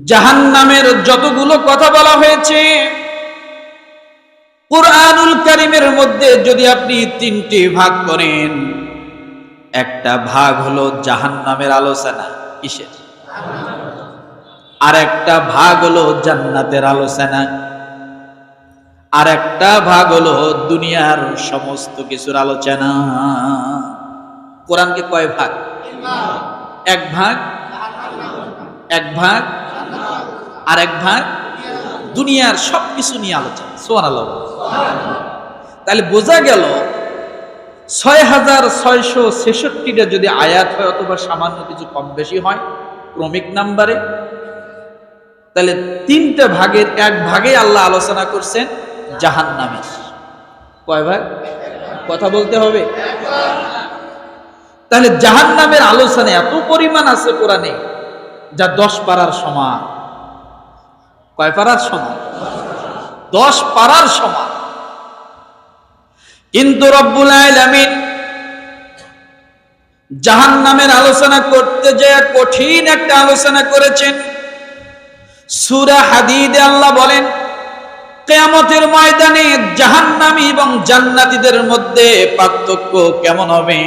জাহান নামের যতগুলো কথা বলা হয়েছে, কোরআনুল কারিমের মধ্যে যদি আপনি তিনটি ভাগ করেন, একটা ভাগ হলো জাহান নামের আলোচনা, কিসের? আর একটা ভাগ হলো জান্নাতের আলোচনা আর একটা ভাগ হলো দুনিয়ার সমস্ত কিছুর আলোচনা। কোরআনকে কয় ভাগ? এক ভাগ? এক ভাগ? আর এক ভাগ দুনিয়ার সবকিছু নিয়ে আলোচনা। সোয়ান আল্লাহ তাহলে বোঝা গেল ছয় হাজার ছয়শো ছেষট্টিটা যদি আয়াত হয় অথবা সামান্য কিছু কম বেশি হয়, ক্রমিক নাম্বারে, তাহলে তিনটা ভাগের এক ভাগে আল্লাহ আলোচনা করছেন জাহান নামের কয় ভাগ কথা বলতে হবে? তাহলে জাহান নামের আলোচনা এত পরিমাণ আছে কোরআনে, যা দশ পারার সমান কয় পারার সমান? দশ পারার সমান। কিন্তু রব্বুল আলামিন জাহান নামের আলোচনা করতে যে কঠিন একটা আলোচনা করেছেন। সুরা হাদিদে আল্লাহ বলেন, কেয়ামতের ময়দানে জাহান্নামী এবং জান্নাতীদের মধ্যে পার্থক্য কেমন হবে?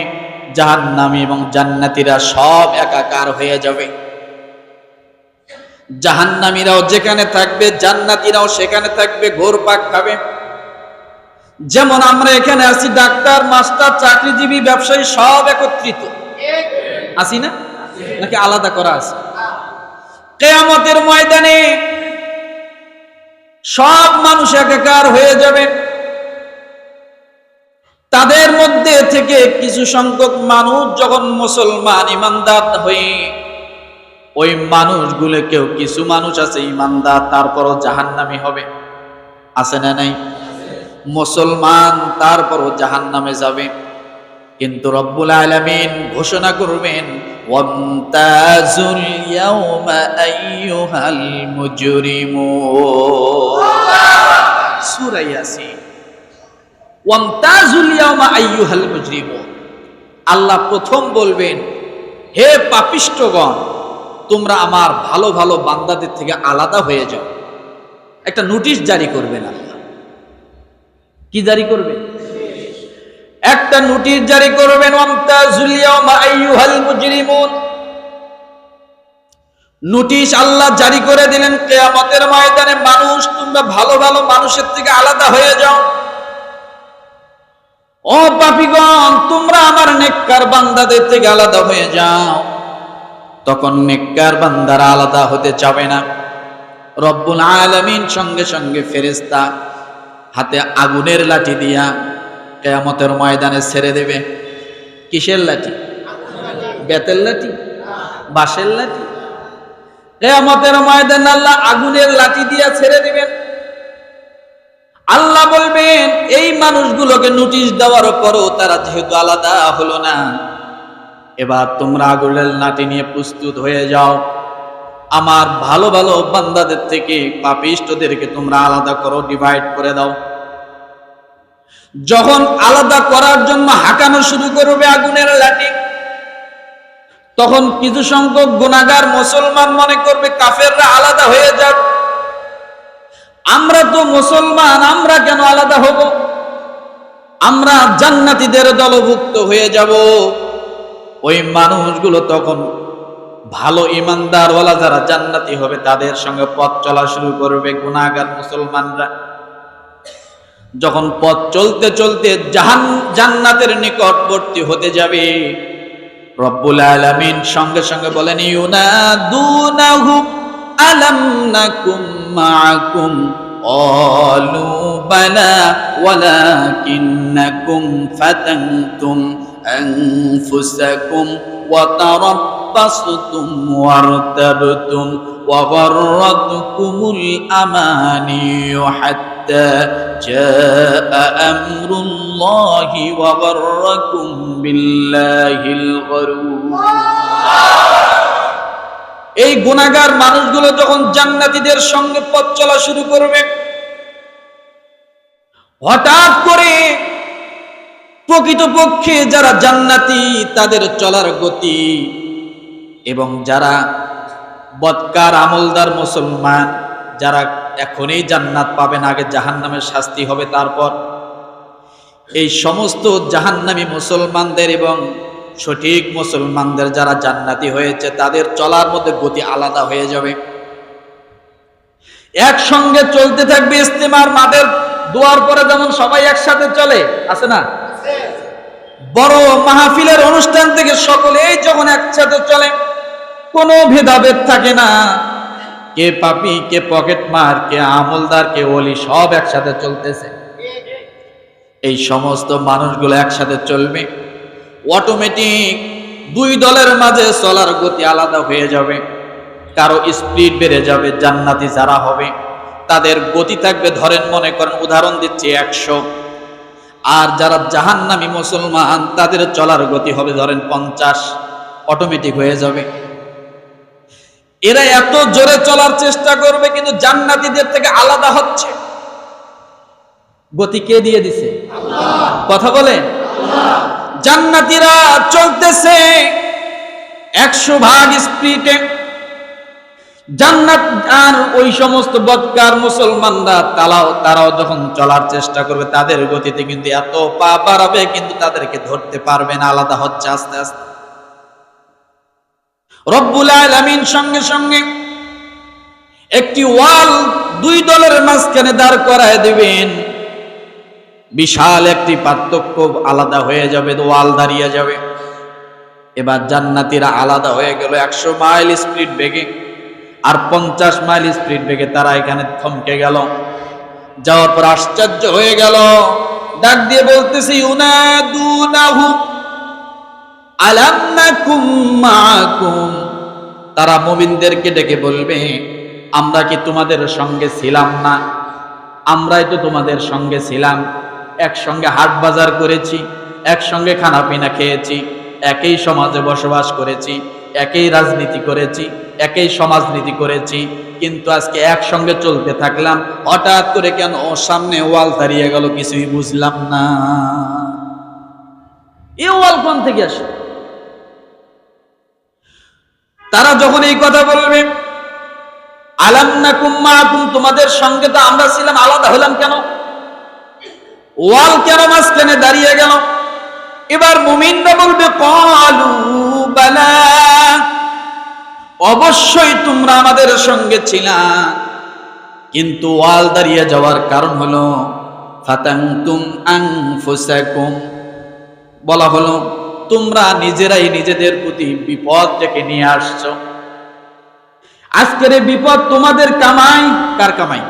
জাহান্নামী এবং জান্নাতীরা সব একাকার হয়ে যাবে। জাহান্নামীরাও যেখানে থাকবে, জান্নাতীরাও সেখানে থাকবে ঘোর পাক খাবে। যেমন আমরা এখানে আছি, ডাক্তার, মাস্টার, চাকরিজীবী, ব্যবসায়ী সব একত্রিত। আছি না? নাকি আলাদা করা আছে? কেয়ামতের ময়দানে সব মানুষ একাকার হয়ে যাবে। তাদের মধ্যে থেকে কিছু সংখ্যক মানুষ যখন মুসলমান, ইমানদার হয়ে ওই মানুষগুলো কেউ কিছু মানুষ আছে, ইমানদার, তারপরও জাহান্নামি হবে। আছে না নাই? মুসলমান, তারপরও জাহান্নামে যাবে। কিন্তু রব্বুল আলামিন ঘোষণা করবেন আইয়ুহাল আল্লাহ প্রথম বলবেন, হে পাপিষ্ঠগণ তোমরা আমার ভালো ভালো বান্দাদের থেকে আলাদা হয়ে যাও। একটা নোটিশ জারি করবেন আল্লাহ কি জারি করবেন একটা নোটিশ জারি করবেন নোটিশ আল্লাহ জারি করে দিলেন, কিয়ামতের ময়দানে মানুষ, তোমরা ভালো ভালো মানুষের থেকে আলাদা হয়ে যাও। ও পাপীগণ, তোমরা আমার নেককার বান্দাদের থেকে আলাদা হয়ে যাও। তখন নেককার বান্দারা আলাদা হতে চাবে না। রব্বুল আলামিন সঙ্গে সঙ্গে ফেরেস্তা হাতে আগুনের লাঠি দিয়া কেয়ামতের ময়দানে ছেড়ে দেবে। কিসের লাঠি? বেতের লাঠি? বাঁশের লাঠি? কেয়ামতের ময়দান আল্লাহ আগুনের লাঠি দিয়া ছেড়ে দিবেন। আল্লাহ বলবেন, এই মানুষগুলোকে নোটিশ দেওয়ার পরও তারা যেহেতু আলাদা হলো না এবার তোমরা আগুনের লাঠি নিয়ে প্রস্তুত হয়ে যাও। আমার ভালো ভালো বান্দাদের থেকে পাপিষ্টদেরকে তোমরা আলাদা করো ডিভাইড করে দাও। যখন আলাদা করার জন্য হাঁকানো শুরু করবে আগুনের লাঠি, তখন কিছু সংখ্যক গুণাগার মুসলমান মনে করবে কাফেররা আলাদা হয়ে যাক। আমরা তো মুসলমান, আমরা কেন আলাদা হব? আমরা জান্নাতিদের দলভুক্ত হয়ে যাব। ওই মানুষগুলো তখন ভালো ইমানদারওয়ালা যারা জান্নাতি হবে, তাদের সঙ্গে পথ চলা শুরু করবে গুণাগার মুসলমানরা। যখন পথ চলতে চলতে জাহান, জান্নাতের নিকটবর্তী হতে যাবে, রব্বুল আলমিন সঙ্গে সঙ্গে বলেন, ইউনাদুনাহুম আলাম নাকুম মাআকুম, ক্বালু বালা ওয়ালাকিন্নাকুম ফাতানতুম। أنفسكم وتربصتم وارتبتم وغرتكم الأماني حتى جاء أمر الله وغركم بالله الغرور এই গুণাগার মানুষগুলো যখন জান্নাতীদের সঙ্গে পথ চলা শুরু করবে হঠাৎ করে প্রকৃতপক্ষে যারা জান্নাতি, তাদের চলার গতি। এবং যারা বদকার আমলদার মুসলমান, যারা এখনই জান্নাত পাবেন আগে জাহান্নামের শাস্তি হবে তারপর। এই সমস্ত জাহান্নামী মুসলমানদের এবং সঠিক মুসলমানদের যারা জান্নাতি হয়েছে, তাদের চলার মধ্যে গতি আলাদা হয়ে যাবে। একসঙ্গে চলতে থাকবে ইস্তেমার মাদের দোয়ার পরে যেমন সবাই একসাথে চলে, আছে না? বড় মাহফিলের অনুষ্ঠান থেকে সকলেই যখন একসাথে চলে, কোনো ভেদাভেদ থাকে না। কে পাপি, কে পকেট মার, কে আমলদার, কে ওলি, সব একসাথে চলতেছে। এই সমস্ত মানুষগুলো একসাথে চলবে অটোমেটিক দুই দলের মাঝে চলার গতি আলাদা হয়ে যাবে। কারও স্পিড বেড়ে যাবে, জান্নাতি যারা হবে, তাদের গতি থাকবে, ধরেন মনে করেন, উদাহরণ দিচ্ছি একশো। আর যারা জাহান্নামী মুসলমান তাদের চলার গতি হবে ধরেন পঞ্চাশ অটোমেটিক হয়ে যাবে। এরা এত জোরে চলার চেষ্টা করবে কিন্তু জান্নাতীদের থেকে আলাদা হচ্ছে। গতি কে দিয়ে দিছে? কথা বলেন জান্নাতীরা চলতেছে। একশো ভাগ স্পিডে জান্নাত আর ওই সমস্ত বদকার মুসলমানরা, তারাও তারাও যখন চলার চেষ্টা করবে, তাদের গতিতে কিন্তু এত পা বাড়াবে, কিন্তু তাদেরকে ধরতে পারবে না, আলাদা হচ্ছে আস্তে আস্তে। রব্বুল আলামিন সঙ্গে সঙ্গে একটি ওয়াল দুই দলের মাঝখানে দাঁড় করায় দিবেন। বিশাল একটি পার্থক্য আলাদা হয়ে যাবে, ওয়াল দাঁড়িয়ে যাবে। এবার জান্নাতীরা আলাদা হয়ে গেল, একশো মাইল স্পিড বেগে। আর পঞ্চাশ মাইল স্পিড বেগে তারা এখানে থমকে গেল। যাওয়ার পর আশ্চর্য হয়ে গেল। ডাক দিয়ে বলতেছি তারা মুমিনদেরকে ডেকে বলবে, আমরা কি তোমাদের সঙ্গে ছিলাম না? আমরাই তো তোমাদের সঙ্গে ছিলাম। একসঙ্গে হাট বাজার করেছি, একসঙ্গে খানা পিনা খেয়েছি, একই সমাজে বসবাস করেছি। একই রাজনীতি করেছি, একই সমাজনীতি করেছি, কিন্তু আজকে একসঙ্গে চলতে থাকলাম, হঠাৎ করে কেন ওর সামনে ওয়াল দাঁড়িয়ে গেল কিছুই বুঝলাম না। এ ওয়াল কোন থেকে আসে? তারা যখন এই কথা বলবে, আলাম না কুম্মাকুম তোমাদের সঙ্গে তো আমরা ছিলাম, আলাদা হলাম কেন? ওয়াল কেন মাঝখানে দাঁড়িয়ে গেল? এবার মুমিনরা বলবে, কলু বালা অবশ্যই তোমরা আমাদের সঙ্গে ছিলা। কিন্তু ওয়াল দাঁড়িয়ে যাওয়ার কারণ হলো বলা হলো, তোমরা নিজেরাই নিজেদের প্রতি বিপদ ডেকে নিয়ে আসছো। আজকের বিপদ তোমাদের কামাই, কার কামাই?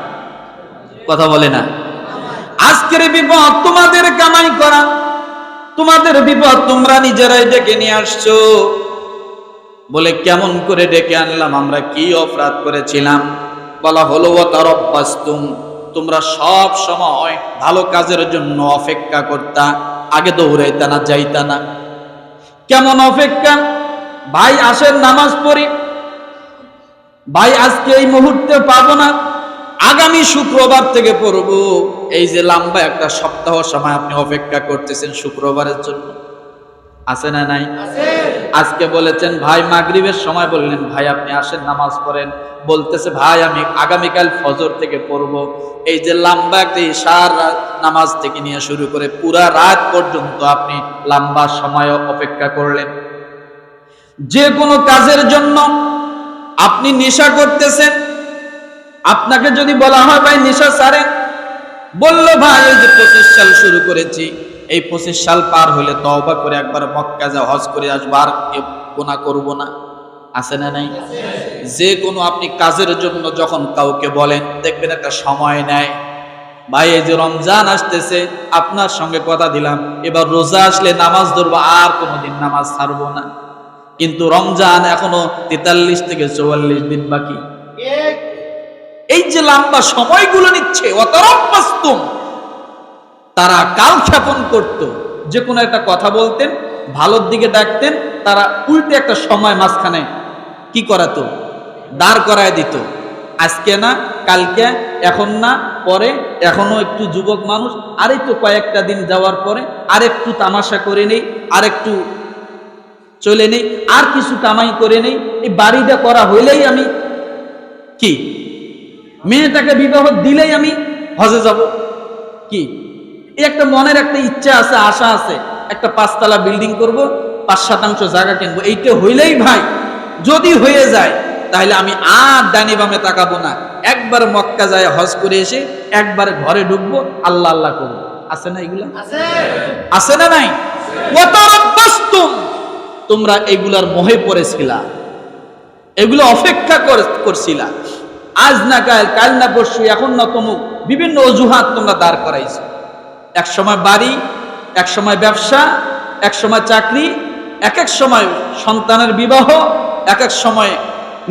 কথা বলে না। আজকের বিপদ তোমাদের কামাই করা। তোমাদের বিপদ তোমরা নিজেরাই ডেকে নিয়ে আসছো। বলে কেমন করে ডেকে আনলাম, আমরা কি অপরাধ করেছিলাম? বলা হলো তার অতারব্বাস্তুম তোমরা সব সময় ভালো কাজের জন্য অপেক্ষা করতা, আগে দৌড়াইতা না, যাইতা না। কেমন অপেক্ষা? ভাই, আসেন নামাজ পড়ি। ভাই, আজকে এই মুহূর্তে পাবো না। আগামী শুক্রবার থেকে পড়ব। এই যে লম্বা একটা সপ্তাহ সময় আপনি অপেক্ষা করতেছেন শুক্রবারের জন্য। আছে না নাই? আজকে বলেছেন, ভাই, মাগরিবের সময় বললেন, ভাই, আপনি আসেন, নামাজ পড়েন। বলতেছে, ভাই, আমি আগামীকাল ফজর থেকে পড়ব। এই যে লম্বা একটা ইশার নামাজ থেকে নিয়ে শুরু করে পুরা রাত পর্যন্ত আপনি লম্বা সময় অপেক্ষা করলেন। যে কোনো কাজের জন্য আপনি নেশা করতেছেন আপনাকে যদি বলা হয়, ভাই, নেশা সারেন বলল, ভাই, এই যে পঁচিশ সাল শুরু করেছি, এই পঁচিশ সাল পার হলে তওবা করে একবার মক্কা যা হজ করে আসব, আর গোনা করব না। আছে না নাই? যে কোনো আপনি কাজের জন্য যখন কাউকে বলেন, দেখবেন একটা সময় নেয়। ভাই, এই যে রমজান আসতেছে, আপনার সঙ্গে কথা দিলাম, এবার রোজা আসলে নামাজ ধরবো, আর কোনোদিন নামাজ ছাড়বো না। কিন্তু রমজান এখনও তেতাল্লিশ থেকে চৌয়াল্লিশ দিন বাকি। যে লম্বা সময়গুলো নিচ্ছে অতরব্বাস্তুম তারা কাল ক্ষেপণ করত। যে কোনো একটা কথা বলতেন, ভালোর দিকে ডাকতেন, তারা উল্টে একটা সময় মাঝখানে কি করাতো? দাঁড় করায় দিত। আজকে না, কালকে, এখন না, পরে এখনও একটু যুবক মানুষ আরেকটু কয়েকটা দিন যাওয়ার পরে আরেকটু তামাশা করে নেই আরেকটু চলে নেই, আর কিছু কামাই করে নেই। এই বাড়িটা করা হইলেই আমি কি? মেয়েটাকে বিবাহ দিলেই আমি হজে যাব। কি? এই একটা মনের একটা ইচ্ছা আছে আশা আছে। একটা পাঁচতলা বিল্ডিং করব পাঁচ শতাংশ জায়গা কিনবো। এইটা হইলেই ভাই যদি হয়ে যায় তাহলে আমি আর ডানি বামে তাকাবো না। একবার মক্কা যায় হজ করে এসে একবার ঘরে ঢুকবো আল্লাহ আল্লাহ করব। আছে না এগুলা? আছে। না নাই? তোমরা এগুলার মোহে পড়েছিলা। এগুলো অপেক্ষা কর- করছিলা। আজ না কাল কাল না পরশু, এখন না তমুক বিভিন্ন অজুহাত তোমরা দাঁড় করাইছো। এক সময় বাড়ি, এক সময় ব্যবসা, এক সময় চাকরি, এক এক সময় সন্তানের বিবাহ, এক এক সময়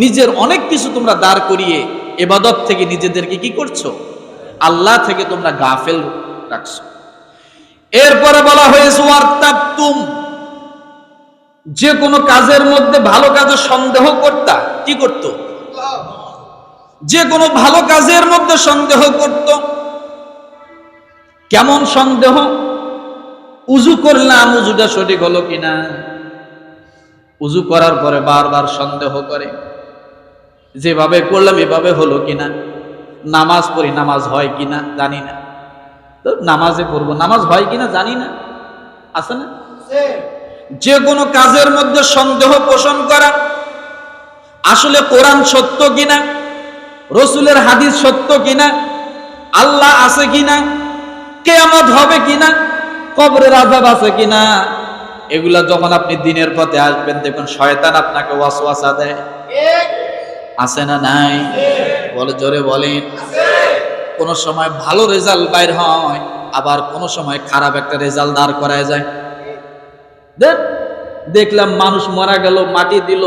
নিজের অনেক কিছু তোমরা দাঁড় করিয়ে এবাদত থেকে নিজেদেরকে কি করছ? আল্লাহ থেকে তোমরা গাফেল রাখছো। এরপরে বলা হয়েছে, ওয়ার্তাবতুম, যে কোনো কাজের মধ্যে ভালো কাজে সন্দেহ করতা, কি করত? যে কোনো ভালো কাজের মধ্যে সন্দেহ করত। কেমন সন্দেহ? উজু করলাম, উজুটা সঠিক হলো কিনা? উজু করার পরে বারবার সন্দেহ করে, যেভাবে করলাম এভাবে হলো কিনা? নামাজ পড়ি, নামাজ হয় কিনা? জানি না। তো নামাজে পড়ব, নামাজ হয় কিনা জানি না। আছে না? যে কোনো কাজের মধ্যে সন্দেহ পোষণ করা, আসলে কোরআন সত্য কিনা? রসুলের হাদিস সত্য কিনা? আল্লাহ আছে কিনা? কেয়ামত হবে কিনা? কবরের আজাব আছে কিনা? এগুলা যখন আপনি দিনের পথে আসবেন, দেখুন শয়তান আপনাকে ওয়াসওয়াসা দেয়। আছে না নাই? বলে, জোরে বলেন। কোন সময় ভালো রেজাল্ট বাইর হয়, আবার কোন সময় খারাপ একটা রেজাল্ট দাঁড় করায় যায়। দেখ দেখলাম মানুষ মারা গেল, মাটি দিল,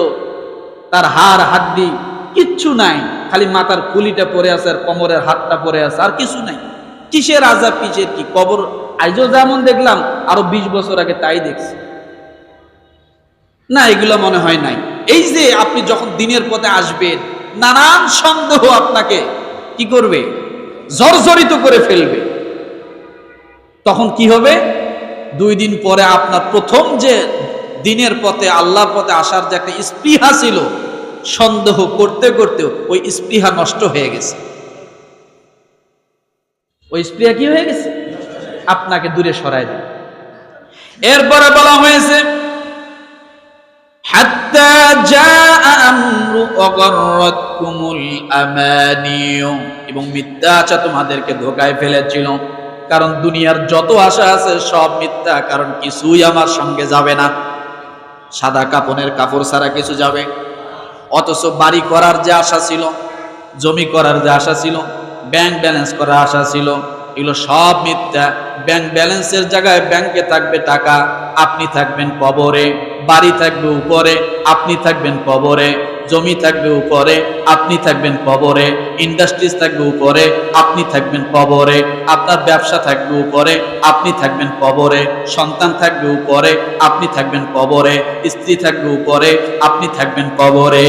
তার হাড় হাড্ডি কিচ্ছু নাই। খালি মাথার কুলিটা পড়ে আছে আর কোমরের হাতটা পড়ে আছে, আর কিছু নাই। কিসের আজাব কিসের কি কবর? আজও যেমন দেখলাম, আরও বিশ বছর আগে তাই দেখছি। না, এগুলো মনে হয় নাই। এই যে আপনি যখন দিনের পথে আসবেন, নানান সন্দেহ আপনাকে কি করবে? জর্জরিত করে ফেলবে। তখন কি হবে? দুই দিন পরে আপনার প্রথম যে দিনের পথে, আল্লাহর পথে আসার যে একটা স্পৃহা ছিল সন্দেহ করতে করতে ওই স্পৃহা নষ্ট হয়ে গেছে। ওই স্পৃহা কি হয়ে গেছে? আপনাকে দূরে সরাই দিন এরপরে বলা হয়েছে এবং মিথ্যা আশা তোমাদেরকে ধোকায় ফেলেছিল। কারণ দুনিয়ার যত আশা আছে, সব মিথ্যা। কারণ কিছুই আমার সঙ্গে যাবে না। সাদা কাপনের কাপড় ছাড়া কিছু যাবে। অথচ বাড়ি করার যে আশা ছিল, জমি করার যে আশা ছিল ব্যাংক ব্যালেন্স করার আশা ছিল, এগুলো সব মিথ্যা। ব্যাংক ব্যালেন্সের জায়গায় ব্যাংকে থাকবে টাকা, আপনি থাকবেন কবরে, বাড়ি থাকবে উপরে, আপনি থাকবেন কবরে। জমি থাকবে উপরে আপনি থাকবেন কবরে ইন্ডাস্ট্রিজ থাকবে উপরে আপনি থাকবেন কবরে আপনার ব্যবসা থাকবে উপরে আপনি থাকবেন কবরে সন্তান থাকবে উপরে আপনি থাকবেন কবরে স্ত্রী থাকবে উপরে আপনি থাকবেন কবরে।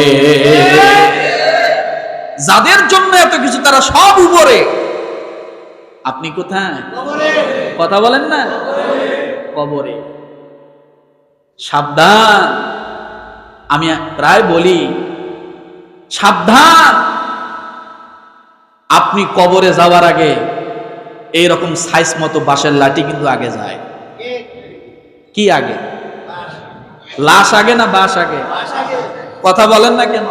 যাদের জন্য এত কিছু তারা সব উপরে। আপনি কোথায়? কথা বলেন না? কবরে। সাবধান। আমি প্রায় বলি সাবধান। আপনি কবরে যাওয়ার আগে এইরকম সাইজ মতো বাঁশের লাঠি কিন্তু আগে যায়। কি আগে? লাশ আগে না বাস আগে? কথা বলেন না কেন?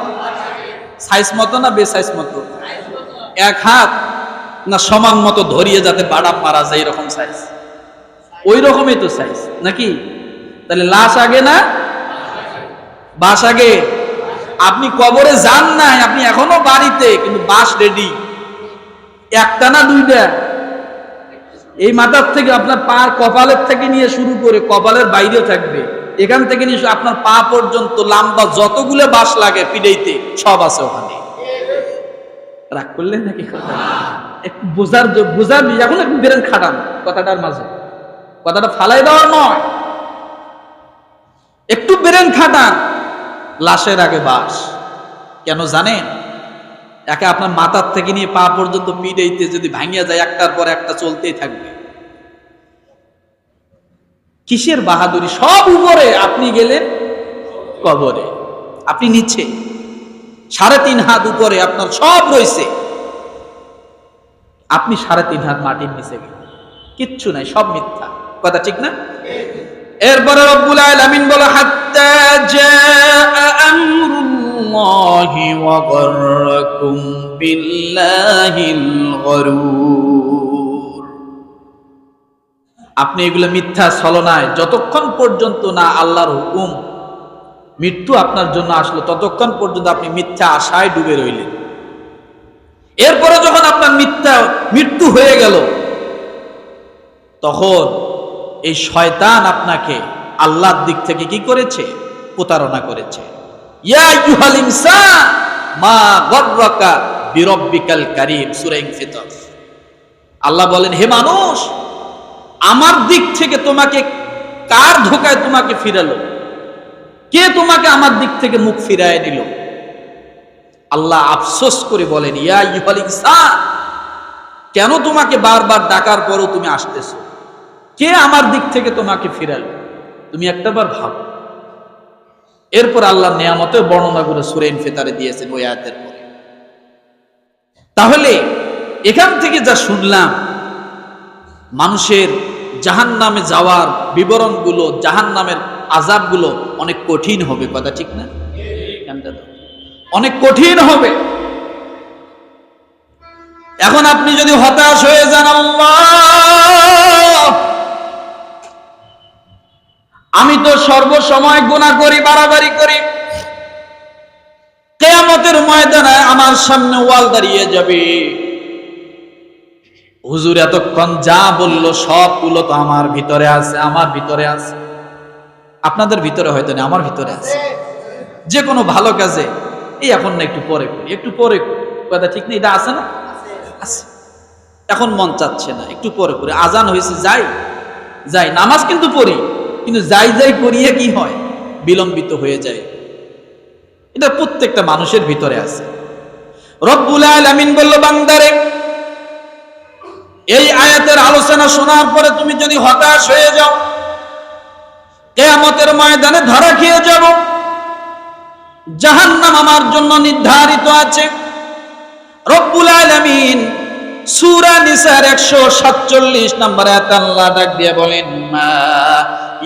সাইজ মতো না বেসাইজ মতো? এক হাত না সমান মতো ধরিয়ে যাতে বাড়া মারা যায় এরকম সাইজ ওই রকমই তো সাইজ নাকি? তাহলে লাশ আগে না বাস আগে? আপনি কবরে যান নাই, আপনি এখনও বাড়িতে, কিন্তু বাস রেডি একটা না দুইটা? এই মাথার থেকে আপনার পা কপালের থেকে নিয়ে শুরু করে কপালের বাইরে থাকবে। এখান থেকে নিয়ে আপনার পা পর্যন্ত লম্বা যতগুলো বাস লাগে পিড়েইতে, সব আছে ওখানে। রাগ করলেন নাকি কথা? একটু বোঝার বোঝার এখন একটু বেরেন খাটান কথাটার মাঝে। কথাটা ফালাই দেওয়ার নয়। একটু বেরেন খাটান। লাশের আগে বাস। কেন জানেন? একে আপনার মাথার থেকে নিয়ে পা পর্যন্ত পিড়েইতে যদি ভাঙিয়া যায়, একটার পর একটা চলতেই থাকবে। কিসের বাহাদুরি? সব উপরে আপনি গেলেন কবরে। আপনি নিচে। সাড়ে তিন হাত উপরে আপনার সব রয়েছে। আপনি সাড়ে তিন হাত মাটির নিচে গেলেন। কিচ্ছু নাই, সব মিথ্যা। কথা ঠিক না? এরপরে রব্বুল আলামিন বলে, হাত্তা জাআ আমরুল্লাহি ওয়া বিল্লাহিল গরুর। আপনি এগুলো মিথ্যা ছলনায় যতক্ষণ পর্যন্ত না আল্লাহর হুকুম মৃত্যু আপনার জন্য আসলো, ততক্ষণ পর্যন্ত আপনি মিথ্যা আশায় ডুবে রইলেন। এরপরে যখন আপনার মিথ্যা মৃত্যু হয়ে গেল, তখন এই শয়তান আপনাকে আল্লাহর দিক থেকে কি করেছে? প্রতারণা করেছে। আল্লাহ বলেন, হে মানুষ, আমার দিক থেকে তোমাকে কার ধোকায় তোমাকে ফিরালো? কে তোমাকে আমার দিক থেকে মুখ ফিরায় নিল? আল্লাহ আফসোস করে বলেন, ইয়া ইউহাল ইনসান, কেন তোমাকে বারবার ডাকার পরও তুমি আসতেছো? কে আমার দিক থেকে তোমাকে ফিরালো? তুমি একটাবার ভাবো। এরপর আল্লাহ নিয়ামতের বর্ণনা করে সুরেন ফেতারে দিয়েছেন ওই আয়াতের পরে। তাহলে এখান থেকে যা শুনলাম, মানুষের জাহান নামে যাওয়ার বিবরণগুলো জাহান নামের আজাবগুলো অনেক কঠিন হবে, কথা ঠিক না? অনেক কঠিন হবে। এখন আপনি যদি হতাশ হয়ে যান, আল্লাহ! আমি তো সর্বসময় গুণা করি, বাড়াবাড়ি করি। কেয়ামতের ময়দানে আমার সামনে ওয়াল দাঁড়িয়ে যাবে। হুজুর, এতক্ষণ যা বলল সবগুলো তো আমার ভিতরে আছে, আমার ভিতরে আছে। আপনাদের ভিতরে হয়তো না আমার ভিতরে আছে। যে কোনো ভালো কাজে। এই এখন না একটু পরে করি, একটু পরে করি। কথা ঠিক নেই? এটা আছে না? আছে। এখন মন চাচ্ছে না, একটু পরে করি। আজান হয়েছে, যাই। যাই, নামাজ কিন্তু পড়ি। কিন্তু যাই যাই করিয়ে কি হয়? বিলম্বিত হয়ে যায়। এটা প্রত্যেকটা মানুষের ভিতরে আছে। রব্বুল আলামিন বলল, বান্দারে, এই আয়াতের আলোচনা শোনার পরে তুমি যদি হতাশ হয়ে যাও, কেয়ামতের ময়দানে ধরা খেয়ে যাব। জাহান্নাম আমার জন্য নির্ধারিত আছে। রব্বুল আলামিন সূরা নিসার 147 নম্বর আয়াত আল্লাহ ডাক দিয়ে বলেন, মা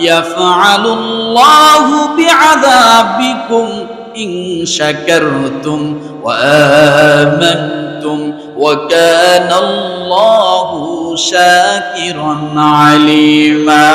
ইয়াফআলুল্লাহু বিআযাবিকুম ইন শাকারতুম ওয়া আমানতুম আলিমা।